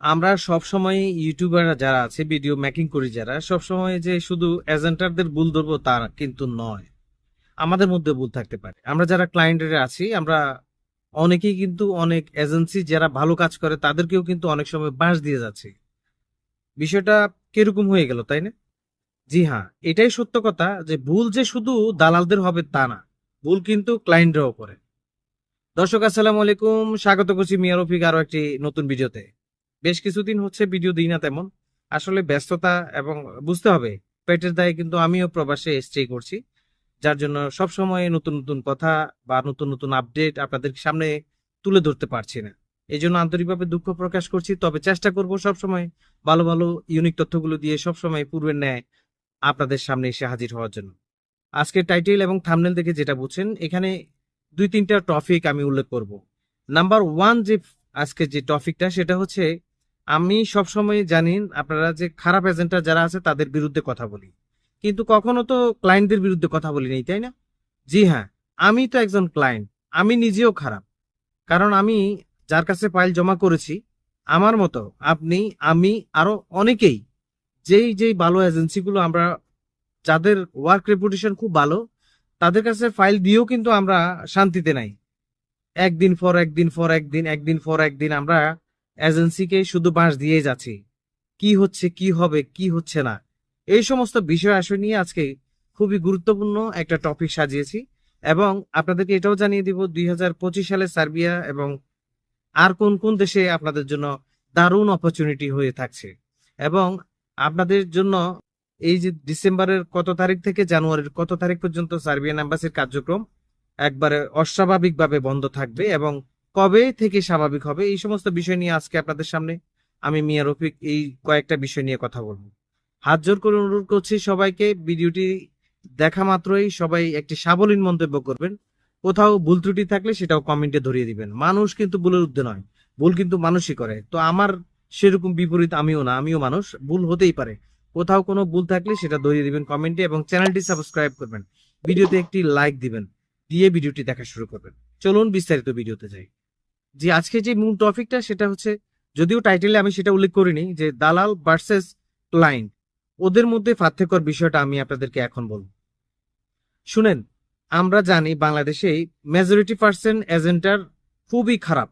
আমরা সব সময় ইউটিউবাররা যারা আছে, ভিডিও মেকিং করি যারা সব সময় যে শুধু এজেন্টারদের ভুল ধরবো তা কিন্তু নয়। আমাদের মধ্যে ভুল থাকতে পারে। আমরা যারা ক্লায়েন্টের আছি, আমরা অনেকেই কিন্তু অনেক এজেন্সি যারা ভালো কাজ করে, তাদেরকেও কিন্তু অনেক সময় বাঁশ দিয়ে যাচ্ছে। বিষয়টা কীরকম হয়ে গেল, তাই না? জি হ্যাঁ এটাই সত্য কথা যে ভুল যে শুধু দালালদের হবে তা না, ভুল কিন্তু ক্লায়েন্টরাও করে। দর্শক, আসসালামু আলাইকুম, স্বাগত করছি মিয়া রফিক আরও একটি নতুন ভিডিওতে। বেশ কিছুদিন হচ্ছে ভিডিও দিই না তেমন। আসলে ব্যস্ততা এবং বুঝতে হবে, পেটের দায়ে কিন্তু আমিও প্রবাসে স্টে করছি, যার জন্য সব সময় নতুন নতুন কথা বা নতুন নতুন আপডেট আপনাদের সামনে তুলে ধরতে পারছি না। এই জন্য আন্তরিকভাবে দুঃখ প্রকাশ করছি, তবে চেষ্টা করব সব সময় ভালো ভালো ইউনিক তথ্যগুলো দিয়ে সব সময় পূর্বের ন্যায় আপনাদের সামনে এসে হাজির হওয়ার জন্য। আজকের টাইটেল এবং থামনেল দেখে যেটা বুঝছেন, এখানে দুই তিনটা টপিক আমি উল্লেখ করব। নাম্বার ওয়ান যে আজকে যে টপিকটা সেটা হচ্ছে আমি সবসময় জানেন আপনারা যে খারাপ এজেন্টরা যারা আছে, তাদের বিরুদ্ধে কথা বলি। কিন্তু কখনো তো ক্লায়েন্টদের বিরুদ্ধে কথা বলি নাই, তাই না? জি হ্যাঁ আমি তো একজন ক্লায়েন্ট আমি নিজেও খারাপ। কারণ আমি যার কাছে ফাইল জমা করেছি, আমার মতো আপনি, আমি, আরও অনেকেই, যেই যেই ভালো এজেন্সিগুলো আমরা, যাদের ওয়ার্ক রেপুটেশন খুব ভালো, তাদের কাছে ফাইল দিয়েও কিন্তু আমরা শান্তিতে নাই। একদিন পর একদিন পর একদিন একদিন পর একদিন আমরা এজেন্সিকে শুধু বাঁশ দিয়ে যাচ্ছি। কি হচ্ছে, কি হবে, কি হচ্ছে না? এই সমস্ত বিষয় আসলে নিয়ে আজকে খুবই গুরুত্বপূর্ণ একটা টপিক সাজিয়েছি এবং আপনাদেরকে এটাও জানিয়ে দিব, দুই সালে সার্বিয়া এবং আর কোন কোন দেশে আপনাদের জন্য দারুণ অপরচুনিটি হয়ে থাকছে। এবং আপনাদের জন্য এই যে ডিসেম্বরের কত তারিখ থেকে জানুয়ারির কত তারিখ পর্যন্ত সার্বিয়ান এম্বাসির কার্যক্রম একবারে অস্বাভাবিকভাবে বন্ধ থাকবে এবং কবে থেকে স্বাভাবিক হবে? এই সমস্ত বিষয় নিয়ে আজকে আপনাদের সামনে আমি মিয়া রফিক এই কয়েকটা বিষয় নিয়ে কথা বলব। হাত জোর করে অনুরোধ করছি সবাইকে, ভিডিওটি দেখা মাত্রই সবাই একটি সাবলীন মন্তব্য করবেন। কোথাও ভুল ত্রুটি থাকলে সেটাও কমেন্টে ধরিয়ে দিবেন। মানুষ কিন্তু ভুলের ঊর্ধ্বে নয়, ভুল কিন্তু মানুষই করে। তো আমার সেরকম বিপরীত আমিও না, আমিও মানুষ, ভুল হতেই পারে। কোথাও কোনো ভুল থাকলে সেটা ধরিয়ে দিবেন কমেন্টে এবং চ্যানেলটি সাবস্ক্রাইব করবেন। ভিডিওতে একটি লাইক দিবেন, দিয়ে ভিডিওটি দেখা শুরু করবেন। চলুন বিস্তারিত ভিডিওতে যাই। যে আজকে যে মূল টপিকটা সেটা হচ্ছে, যদিও টাইটেলে আমি সেটা উল্লেখ করিনি, যে দালাল ভার্সেস ক্লায়েন্ট ওদের মধ্যে পার্থক্যর বিষয়টা আমি আপনাদেরকে এখন বলব। শুনেন, আমরা জানি বাংলাদেশে মেজরিটি পার্সেন্ট এজেন্টার খুবই খারাপ,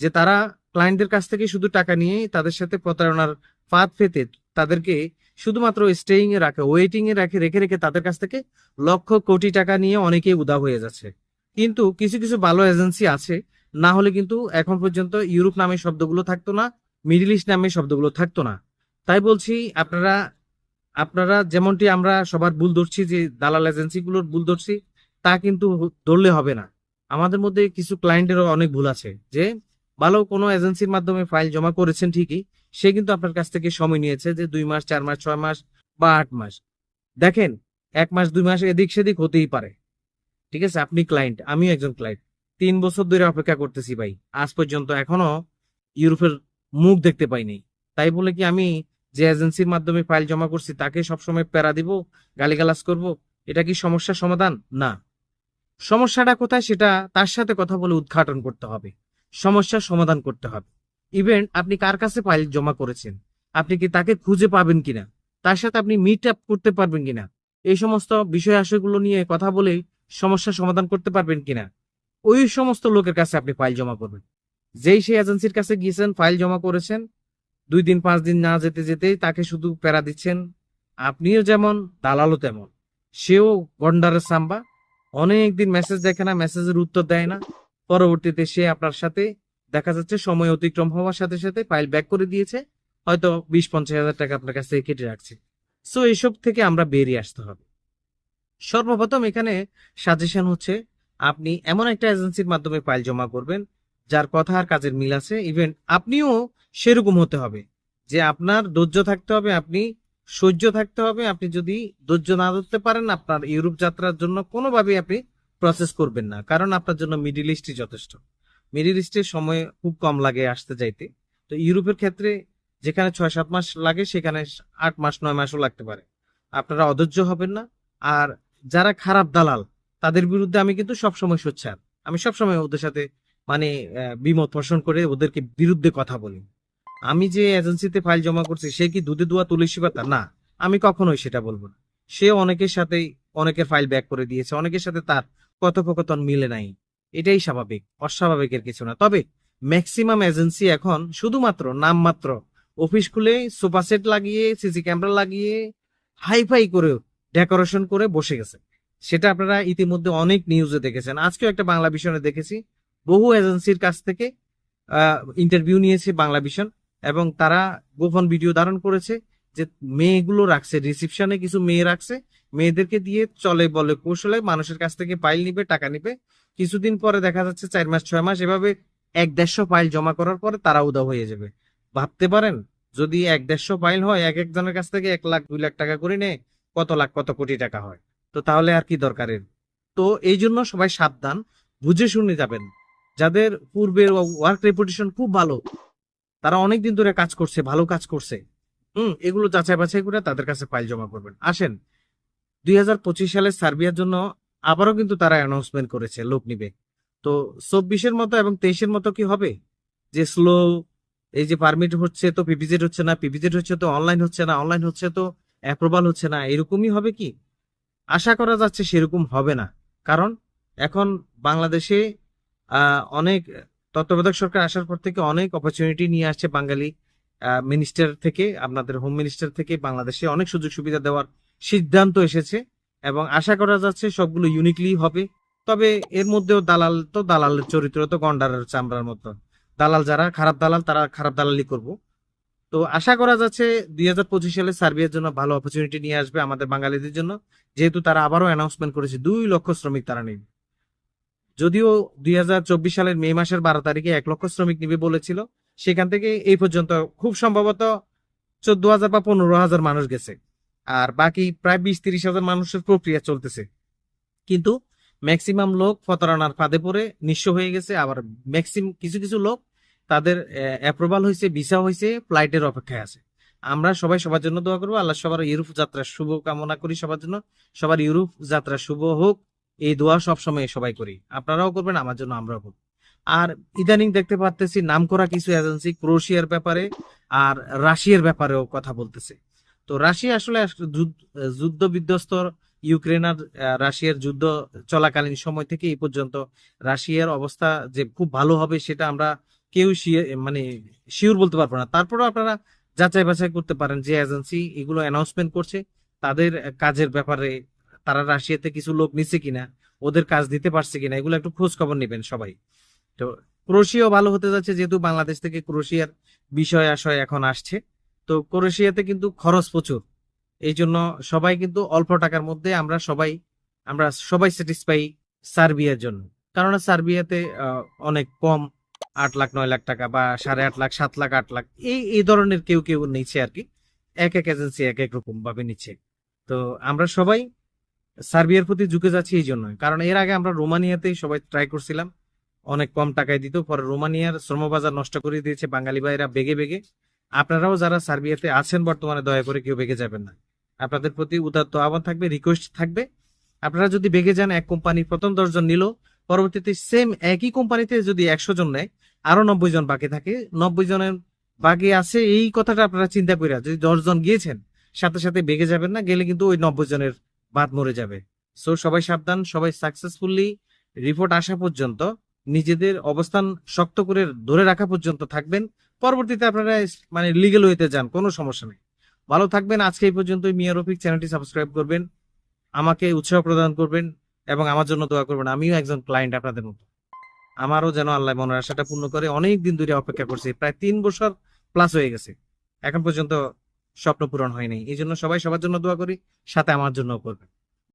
যে তারা ক্লায়েন্টদের কাছ থেকে শুধু টাকা নিয়ে তাদের সাথে প্রতারণার ফাঁদ ফেতে তাদেরকে শুধুমাত্র স্টেইং এ রাখে ওয়েটিং এ রাখে, রেখে রেখে তাদের কাছ থেকে লক্ষ কোটি টাকা নিয়ে অনেকেই উদা হয়ে যাচ্ছে। কিন্তু কিছু কিছু ভালো এজেন্সি আছে না হলে কিন্তু এখন পর্যন্ত ইউরোপ নামে শব্দগুলো থাকতো না, মিডিল ইস্ট নামে শব্দগুলো থাকতো না। তাই বলছি, আপনারা আপনারা যেমনটি আমরা সবার ভুল ধরছি, যে দালাল এজেন্সিগুলোর ভুল ধরছি, তা কিন্তু ধরলে হবে না। আমাদের মধ্যে কিছু ক্লায়েন্টেরও অনেক ভুল আছে, যে ভালো কোনো এজেন্সির মাধ্যমে ফাইল জমা করেছেন ঠিকই, সে কিন্তু আপনার কাছ থেকে সময় নিয়েছে যে দুই মাস, চার মাস, ছয় মাস বা আট মাস। দেখেন, এক মাস, দুই মাস এদিক সেদিক হতেই পারে। ঠিক আছে? আপনি ক্লায়েন্ট আমিও একজন ক্লায়েন্ট তিন বছর ধরে অপেক্ষা করতেছি ভাই। আজ পর্যন্ত এখনও ইউরোপের মুখ দেখতে পাইনি তাই বলে কি আমি যে এজেন্সির মাধ্যমে ফাইল জমা করছি তাকে সবসময় প্যারা দিব, গালিগালাজ করব? এটা কি সমস্যার সমাধান? না। সমস্যাটা কোথায় সেটা তার সাথে কথা বলে উদ্ঘাটন করতে হবে। সমস্যার সমাধান করতে হবে। ইভেন আপনি কার কাছে ফাইল জমা করেছেন? আপনি কি তাকে খুঁজে পাবেন কিনা? তার সাথে আপনি মিট আপ করতে পারবেন কিনা? এই সমস্ত বিষয় আশয়গুলো নিয়ে কথা বলে সমস্যার সমাধান করতে পারবেন কিনা? ওই সমস্ত লোকের কাছে আপনি ফাইল জমা করবেন। যেই সেই এজেন্সির কাছে গিয়েছেন ফাইল জমা করেছেন, দুই দিন, পাঁচ দিন না যেতে যেতেই তাকে শুধু প্যারা দিচ্ছেন। আপনিও যেমন, দালালও তেমন। সেও গন্ডারের সাম্বা। অনেক দিন মেসেজ দেখে না মেসেজের উত্তর দেয় না। পরবর্তীতে সে আপনার সাথে, দেখা যাচ্ছে সময় অতিক্রম হওয়ার সাথে সাথে ফাইল ব্যাক করে দিয়েছে। হয়তো বিশ পঞ্চাশ হাজার টাকা আপনার কাছ কেটে রাখছে। সো এইসব থেকে আমরা বেরিয়ে আসতে হবে। সর্বপ্রথম এখানে সাজেশন হচ্ছে আপনি এমন একটা এজেন্সির মাধ্যমে ফাইল জমা করবেন, যার কথা আর কাজের মিল আছে ইভেন আপনিও সেরকম হতে হবে, যে আপনার ধৈর্য থাকতে হবে, আপনি সহ্য থাকতে হবে, আপনি যদি ধৈর্য না ধরতে পারেন, আপনার ইউরোপ যাত্রার জন্য কোনোভাবেই আপনি প্রসেস করবেন না, কারণ আপনার জন্য মিডিল ইস্টই যথেষ্ট। মিডিল ইস্টের সময় খুব কম লাগে আসতে যাইতে। তো ইউরোপের ক্ষেত্রে যেখানে ছয় সাত মাস লাগে, সেখানে আট মাস, নয় মাসও লাগতে পারে। আপনারা অধৈর্য হবেন না, আর যারা খারাপ দালাল তাদের বিরুদ্ধে আমি কিন্তু সবসময় সোচ্চার। আমি সবসময় ওদের সাথে মানে বিমত পোষণ করে ওদেরকে বিরুদ্ধে কথা বলি। আমি যে এজেন্সিতে ফাইল জমা করছি, সে কি দুধে দোয়া তুলসী পাতা? না, আমি কখনোই সেটা বলব না। সে অনেকের সাথেই অনেকের ফাইল ব্যাক করে দিয়েছে, অনেকের সাথে তার কথোপকথন মিলে নাই। এটাই স্বাভাবিক অস্বাভাবিকের কিছু না। তবে ম্যাক্সিমাম এজেন্সি এখন শুধুমাত্র, নামমাত্র অফিস খুলে সোফা সেট লাগিয়ে, সিসি ক্যামেরা লাগিয়ে হাই ফাই করে, ডেকোরেশন করে বসে গেছে। সেটা আপনারা ইতিমধ্যে অনেক নিউজে দেখেছেন। আজকেও একটা বাংলা ভিশনে দেখেছি। বহু এজেন্সির কাছ থেকে ইন্টারভিউ নিয়েছে বাংলা ভিশন এবং তারা গোপন ভিডিও ধারণ করেছে যে মেয়েগুলো রাখছে রিসিপশনে কিছু মেয়ে রাখছে, মেয়েদেরকে দিয়ে চলে বলে কৌশলে মানুষের কাছ থেকে ফাইল নিবে, টাকা নিবে। কিছুদিন পরে দেখা যাচ্ছে চার মাস, ছয় মাস এভাবে এক দেড়শো ফাইল জমা করার পরে তারা উদা হয়ে যাবে। ভাবতে পারেন, যদি এক দেড়শো ফাইল হয়, এক একজনের কাছ থেকে এক লাখ, দুই লাখ টাকা করে নে কত লাখ, কত কোটি টাকা হয়। তো তাহলে আর কি দরকারের? তো এই জন্য সবাই সাবধান, বুঝে শুনে যাবেন। যাদের পূর্বের ওয়ার্ক রেপুটেশন খুব ভালো, তারা অনেক দিন ধরে কাজ করছে, ভালো কাজ করছে, হুম, এগুলো যাচাই বাছাই করে তাদের কাছে ফাইল জমা করবেন। আসেন, দুই সালের সার্বিয়ার জন্য আবারও কিন্তু তারা অ্যানাউন্সমেন্ট করেছে, লোক নিবে। তো চব্বিশের মতো এবং তেইশের মতো কি হবে? যে স্লো এই যে পারমিট হচ্ছে তো পিপিজেড হচ্ছে না পিপিজেড হচ্ছে তো অনলাইন হচ্ছে না অনলাইন হচ্ছে তো অ্যাপ্রুভাল হচ্ছে না, এরকমই হবে কি? আশা করা যাচ্ছে সেরকম হবে না। কারণ এখন বাংলাদেশে অনেক তত্ত্বাবধায়ক সরকার আসার পর থেকে অনেক অপরচুনিটি নিয়ে আসছে বাঙালি মিনিস্টার থেকে, আপনাদের হোম মিনিস্টার থেকে বাংলাদেশে অনেক সুযোগ সুবিধা দেওয়ার সিদ্ধান্ত এসেছে এবং আশা করা যাচ্ছে সবগুলো ইউনিকলি হবে। তবে এর মধ্যেও দালাল তো দালালের চরিত্র, তো গন্ডারের চামড়ার মতো। দালাল যারা, খারাপ দালাল, তারা খারাপ দালালি করব। তো আশা করা যাচ্ছে দুই হাজার পঁচিশ সালে সার্বিয়ার জন্য ভালো অপরচুনিটি নিয়ে আসবে আমাদের বাঙালিদের জন্য। যেহেতু তারা আবারও অ্যানাউন্সমেন্ট করেছে, দুই লক্ষ শ্রমিক তারা নেবে। যদিও দুই হাজার চব্বিশ সালের মে মাসের বারো তারিখে এক লক্ষ শ্রমিক নিবে বলেছিল, সেখান থেকে এই পর্যন্ত খুব সম্ভবত চোদ্দ হাজার বা পনেরো হাজার মানুষ গেছে, আর বাকি প্রায় বিশ তিরিশ হাজার মানুষের প্রক্রিয়া চলতেছে। কিন্তু ম্যাক্সিমাম লোক প্রতারণার ফাঁদে পড়ে নিঃস্ব হয়ে গেছে, আবার ম্যাক্সিম কিছু কিছু লোক তাদের অ্যাপ্রুভাল হয়েছে ভিসা হয়েছে ফ্লাইটের অপেক্ষায় আছে। আমরা সবাই সবার জন্য দোয়া করব। আল্লাহ সবার ইউরোপ যাত্রার শুভ কামনা করি সবার জন্য। সবার ইউরোপ যাত্রা শুভ হোক। এই দোয়া সবসময় সবাই করি। আপনারাও করবেন, আমার জন্য আমরাও করব। আর ইদানিং দেখতে পারতেছি নামকরা কিছু এজেন্সি ক্রোশিয়ার ব্যাপারে আর রাশিয়ার ব্যাপারেও কথা বলতেছে। তো রাশিয়া আসলে যুদ্ধ বিধ্বস্ত ইউক্রেন আর রাশিয়ার যুদ্ধ চলাকালীন সময় থেকে এই পর্যন্ত রাশিয়ার অবস্থা যে খুব ভালো হবে সেটা আমরা কেউ মানে শিওর বলতে পারব না। তারপরেও আপনারা যাচাই বাছাই করতে পারেন যে এজেন্সি এগুলো অ্যানাউন্সমেন্ট করছে, তাদের কাজের ব্যাপারে তারা রাশিয়াতে কিছু লোক নিচ্ছে কিনা, ওদের কাজ দিতে পারছে কিনা, এগুলো একটু খোঁজ খবর নেবেন সবাই। তো ক্রোশিয়াও ভালো হতে যাচ্ছে, যেহেতু বাংলাদেশ থেকে ক্রোশিয়ার বিষয় আশয় এখন আসছে। তো ক্রোশিয়াতে কিন্তু খরচ প্রচুর। এই জন্য সবাই কিন্তু অল্প টাকার মধ্যে আমরা সবাই আমরা সবাই স্যাটিসফাই সার্বিয়ার জন্য। কারণ সার্বিয়াতে অনেক কম আট লাখ, নয় লাখ টাকা বা সাড়ে আট লাখ, সাত লাখ, আট লাখ, এই এই ধরনের কেউ কেউ নিচ্ছে আর কি। এক এক এজেন্সি এক এক রকম ভাবে নিচ্ছে। তো আমরা সবাই সার্বিয়ার প্রতি ঝুঁকে যাচ্ছি এই জন্য কারণ এর আগে আমরা রোমানিয়াতেই সবাই ট্রাই করছিলাম। অনেক কম টাকায় দিত, পরে রোমানিয়ার শ্রমবাজার নষ্ট করে দিয়েছে বাঙালি ভাইরা বেগে বেগে। আপনারাও যারা সার্বিয়াতে আছেন বর্তমানে, দয়া করে কেউ বেগে যাবেন না। আপনাদের প্রতি উদাত্ত আহ্বান থাকবে রিকোয়েস্ট থাকবে। আপনারা যদি বেগে যান, এক কোম্পানি প্রথম দশজন নিল, পরবর্তীতে সেম একই কোম্পানিতে যদি একশো জন নেয় আরও নব্বই জন বাকি থাকে। নব্বই জনের বাকি আছে, এই কথাটা আপনারা চিন্তা করে যদি দশজন গিয়েছেন, সাথে সাথে বেগে যাবেন না, গেলে কিন্তু ওই নব্বই জনের বাদ মরে যাবে। সো সবাই সাবধান, সবাই সাকসেসফুলি রিপোর্ট আসা পর্যন্ত, নিজেদের অবস্থান শক্ত করে ধরে রাখা পর্যন্ত থাকবেন। পরবর্তীতে আপনারা মানে লিগেল ওয়েতে যান, কোনো সমস্যা নেই। ভালো থাকবেন, আজকে এই পর্যন্ত মিয়া রফিক চ্যানেলটি সাবস্ক্রাইব করবেন, আমাকে উৎসাহ প্রদান করবেন এবং আমার জন্য দোয়া করবেন। আমিও একজন ক্লায়েন্ট আপনাদের মতো। আমারও যেন আল্লাহ মনের আশাটা পূর্ণ করে অনেক দিন ধরে অপেক্ষা করছি, প্রায় তিন বছর প্লাস হয়ে গেছে। এখন পর্যন্ত স্বপ্ন পূরণ হয়নি এই জন্য সবাই সবার জন্য দোয়া করি, সাথে আমার জন্য করবেন।